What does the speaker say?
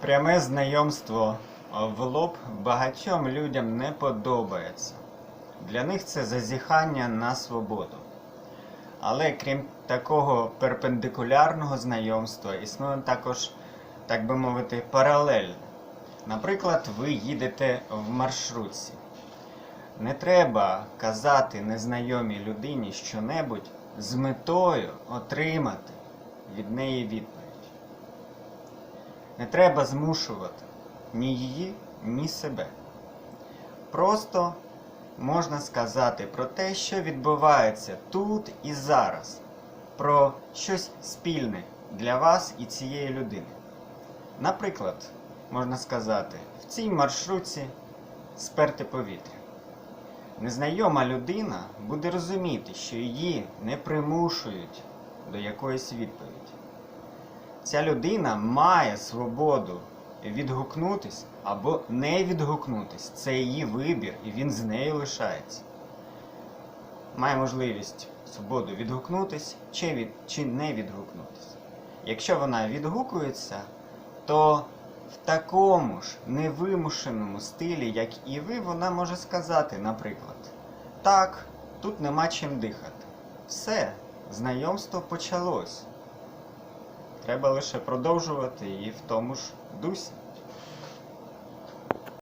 Пряме знайомство в лоб багатьом людям не подобається. Для них це зазіхання на свободу. Але крім такого перпендикулярного знайомства, існує також, так би мовити, паралельне. Наприклад, ви їдете в маршрутці. Не треба казати незнайомій людині щонебудь з метою отримати від неї відповідь. Не треба змушувати ні її, ні себе. Просто можна сказати про те, що відбувається тут і зараз, про щось спільне для вас і цієї людини. Наприклад, можна сказати, в цій маршрутці сперте повітря. Незнайома людина буде розуміти, що її не примушують до якоїсь відповіді. Ця людина має свободу відгукнутись або не відгукнутись. Це її вибір, і він з нею лишається. Має можливість свободу відгукнутись чи, від, чи не відгукнутись. Якщо вона відгукується, то в такому ж невимушеному стилі, як і ви, вона може сказати, наприклад, так, тут нема чим дихати. Все, знайомство почалось. Треба лише продовжувати її в тому ж дусі.